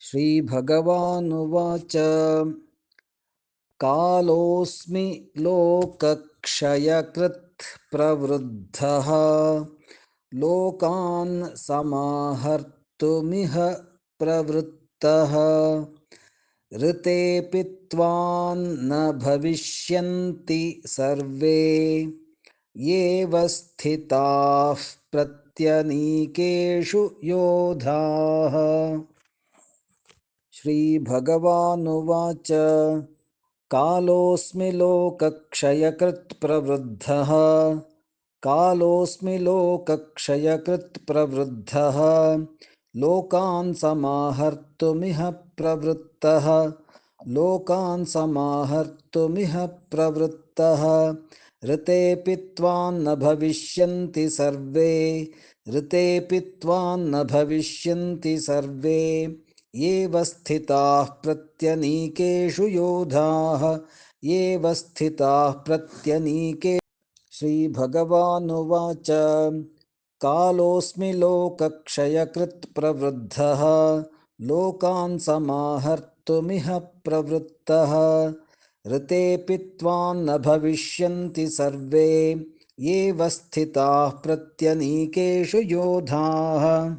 श्रीभगवानुवाच। कालोऽस्मि लोकक्षयकृत् प्रवृद्धः लोकान् समाहर्तुमिह प्रवृत्तः। ऋतेऽपि त्वान्न भविष्यन्ति सर्वे। येव स्थिताः प्रत्यनीकेषु योधाः। श्रीभगवानुवाच। कालोऽस्मि लोकक्षयकृत् प्रवृद्धः कालोऽस्मि लोकक्षयकृत् प्रवृद्धः लोकान् समाहर्तुमिह प्रवृत्तः। लोकान् समाहर्तुमिह प्रवृत्तः। ऋतेऽपि त्वान्न भविष्यन्ति सर्वे। ऋतेऽपि त्वान्न भविष्यन्ति सर्वे एव स्थिताः प्रत्यनीकेषु योधाः एव स्थिताः प्रत्यनीके श्रीभगवानुवाच। कालोऽस्मि लोकक्षयकृत् प्रवृद्धः, लोकान् समाहर्तुमिह प्रवृत्तः। ऋतेऽपि त्वान्न भविष्यन्ति सर्वे एव स्थिताः प्रत्यनीकेषु योधाः।